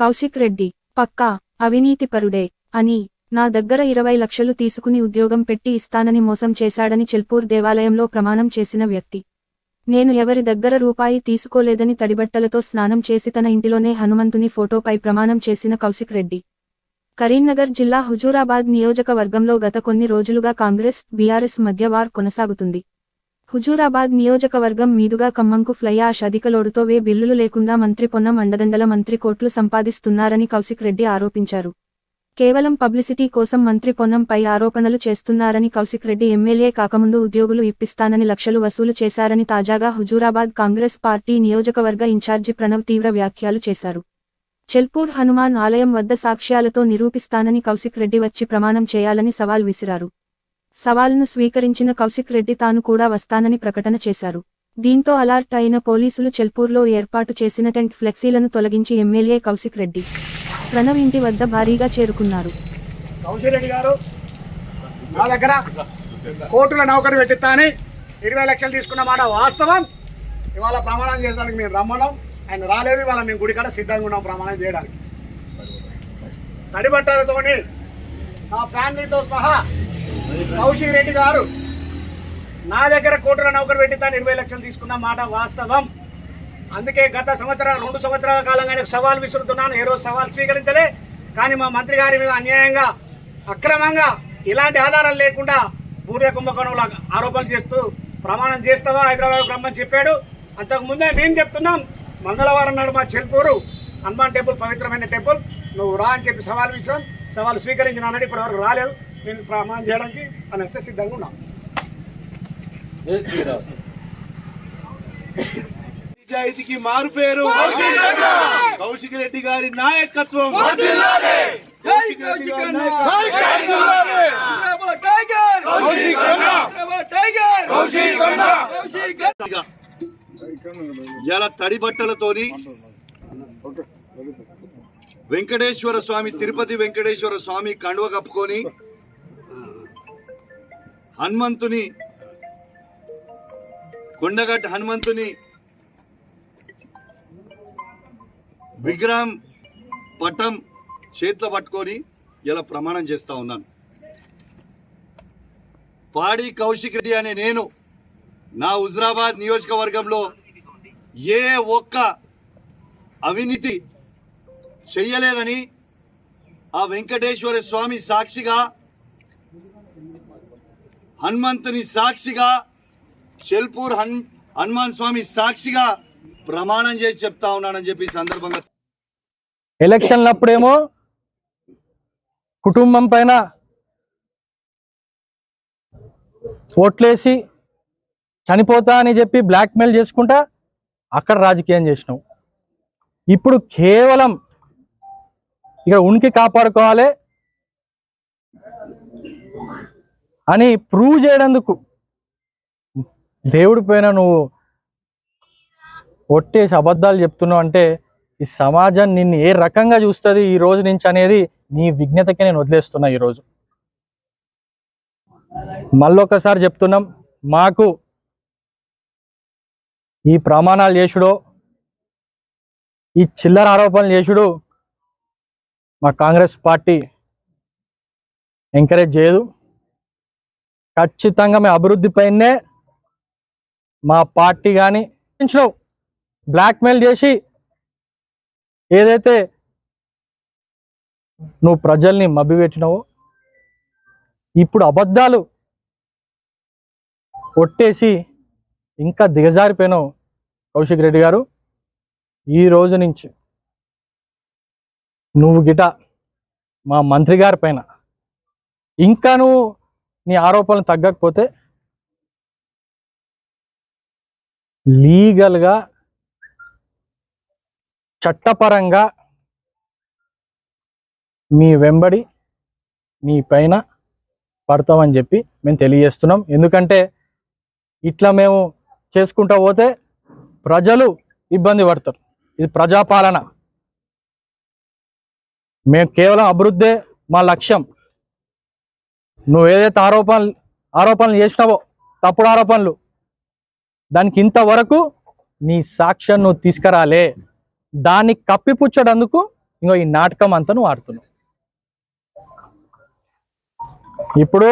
కౌశిక్ రెడ్డి పక్కా అవినీతిపరుడే అని నా దగ్గర ఇరవై లక్షలు తీసుకుని ఉద్యోగం పెట్టి ఇస్తానని మోసం చేశాడని చెల్పూర్ దేవాలయంలో ప్రమాణం చేసిన వ్యక్తి. నేను ఎవరి దగ్గర రూపాయి తీసుకోలేదని తడిబట్టలతో స్నానం చేసి తన ఇంటిలోనే హనుమంతుని ఫోటోపై ప్రమాణం చేసిన కౌశిక్ రెడ్డి. కరీంనగర్ జిల్లా హుజూరాబాద్ నియోజకవర్గంలో గత కొన్ని రోజులుగా కాంగ్రెస్ బీఆర్ఎస్ మధ్య వార్ కొనసాగుతుంది. హుజూరాబాద్ నియోజకవర్గం మీదుగా ఖమ్మంకు ఫ్లైయాష్ అధిక లోడుతో వే బిల్లులు లేకుండా మంత్రి పొన్నం అండదండల మంత్రి కోట్లు సంపాదిస్తున్నారని కౌశిక్ రెడ్డి ఆరోపించారు. కేవలం పబ్లిసిటీ కోసం మంత్రి పొన్నంపై ఆరోపణలు చేస్తున్నారని కౌశిక్ రెడ్డి ఎమ్మెల్యే కాకముందు ఉద్యోగులు ఇప్పిస్తానని లక్షలు వసూలు చేశారని తాజాగా హుజూరాబాద్ కాంగ్రెస్ పార్టీ నియోజకవర్గ ఇన్ఛార్జి ప్రణవ్ తీవ్ర వ్యాఖ్యలు చేశారు. చెల్పూర్ హనుమాన్ ఆలయం వద్ద సాక్ష్యాలతో నిరూపిస్తానని కౌశిక్ రెడ్డి వచ్చి ప్రమాణం చేయాలని సవాల్ విసిరారు. సవాలును స్వీకరించిన కౌశిక్ రెడ్డి తాను కూడా వస్తానని ప్రకటన చేశారు. దీంతో అలర్ట్ అయిన పోలీసులు చెల్పూర్లో ఏర్పాటు చేసిన టెంట్ ఫ్లెక్సీలను తొలగించి ఎమ్మెల్యే కౌశిక్ రెడ్డి ప్రణవ్ ఇంటి వద్ద భారీగా చేరుకున్నారు. గారు నా దగ్గర కోర్టులో నౌకరు పెట్టిస్తా ఇరవై లక్షలు తీసుకున్న మాట వాస్తవం. ఇవాళ ప్రమాణం చేయడానికి మేము రమ్మన్నాం. ఆయన రాలేదు ఇవాళ మేము గుడికాడ సిద్ధంగా ఉన్నాం ప్రమాణం చేయడానికి. తడిబట్టాలతోని నా ఫ్యామిలీతో సహా కౌశిక్ రెడ్డి గారు నా దగ్గర కోట్ల నౌకరు పెట్టిస్తాను ఇరవై లక్షలు తీసుకున్న మాట వాస్తవం. అందుకే గత సంవత్సరాలు రెండు సంవత్సరాల కాలంగా నేను సవాల్ విసురుతున్నాను. ఏ రోజు సవాల్ స్వీకరించలే. కానీ మా మంత్రి గారి మీద అన్యాయంగా అక్రమంగా ఇలాంటి ఆధారాలు లేకుండా బూడిద కుంభకోణంలో ఆరోపణలు చేస్తూ ప్రమాణం చేస్తావా? హైదరాబాద్కు రమ్మని చెప్పాడు. అంతకు ముందే మేము చెప్తున్నాం మంగళవారం నాడు మా చెల్పూరు హనుమాన్ టెంపుల్ పవిత్రమైన టెంపుల్. నువ్వు రా అని చెప్పి సవాల్ విసిరాం. సవాల్ స్వీకరించిన అన్నట్టు ఇప్పటివరకు రాలేదు. నేను ప్రమాణం చేయడానికి అని వస్తే సిద్ధంగా ఉన్నాం. నిజాయితీకి మారు పేరు. కౌశిక్ రెడ్డి గారి నాయకత్వం. కౌశిక్ రెడ్డి గారి నాయకత్వం. ఇలా తడి బట్టలతోని వెంకటేశ్వర స్వామి తిరుపతి వెంకటేశ్వర స్వామి కండువ కప్పుకొని హనుమంతుని కొండగట్ట హనుమంతుని విగ్రహం పటం చేతిలో పట్టుకొని ఇలా ప్రమాణం చేస్తా ఉన్నాను. పాడి కౌశిక్ రెడ్డి అనే నేను నా హుజరాబాద్ నియోజకవర్గంలో ఏ ఒక్క అవినీతి చెయ్యలేదని ఆ వెంకటేశ్వర స్వామి సాక్షిగా హనుమంతుని సాక్షిగా చెల్పూర్ హన్ హనుమాన్ స్వామి సాక్షిగా ప్రమాణం చేసి చెప్తా ఉన్నానని చెప్పి సందర్భంగా ఎలక్షన్లప్పుడేమో కుటుంబం పైన ఓట్లేసి చనిపోతా అని చెప్పి బ్లాక్మెయిల్ చేసుకుంటా అక్కడ రాజకీయం చేసినావు ఇప్పుడు కేవలం ఇక్కడ ఉనికి కాపాడుకోవాలి. అని ప్రూవ్ చేయడందుకు దేవుడి పైన నువ్వు ఒట్టేసి అబద్ధాలు చెప్తున్నావు అంటే ఈ సమాజం నిన్ను ఏ రకంగా చూస్తుంది ఈ రోజు నుంచి అనేది నీ విజ్ఞతకే నేను వదిలేస్తున్నా ఈరోజు. మళ్ళొకసారి చెప్తున్నాం మాకు ఈ ప్రమాణాలు చేసుడో ఈ చిల్లర ఆరోపణలు చేసుడు మా కాంగ్రెస్ పార్టీ ఎంకరేజ్ చేయదు. ఖచ్చితంగా మేము అభివృద్ధి పైనే మా పార్టీ కానీ బ్లాక్మెయిల్ చేసి ఏదైతే నువ్వు ప్రజల్ని మభ్యపెట్టినావో ఇప్పుడు అబద్ధాలు కొట్టేసి ఇంకా దిగజారిపోయినావు కౌశిక్ రెడ్డి గారు. ఈ రోజు నుంచి నువ్వు గిట మా మంత్రి గారి పైన. ఇంకా నువ్వు నీ ఆరోపణలు తగ్గకపోతే లీగల్గా చట్టపరంగా మీ వెంబడి మీ పైన పడతామని చెప్పి మేము తెలియజేస్తున్నాం. ఎందుకంటే ఇట్లా మేము చేసుకుంటా పోతే ప్రజలు ఇబ్బంది పడతారు. ఇది ప్రజాపాలన. మేము కేవలం అభివృద్ధే మా లక్ష్యం. నువ్వు ఏదైతే ఆరోపణలు ఆరోపణలు చేసినావో తప్పుడు ఆరోపణలు దానికి ఇంతవరకు నీ సాక్ష్యం నువ్వు తీసుకురాలే. దాన్ని కప్పిపుచ్చడందుకు ఇంకో ఈ నాటకం అంతా నువ్వు ఆడుతున్నావు. ఇప్పుడు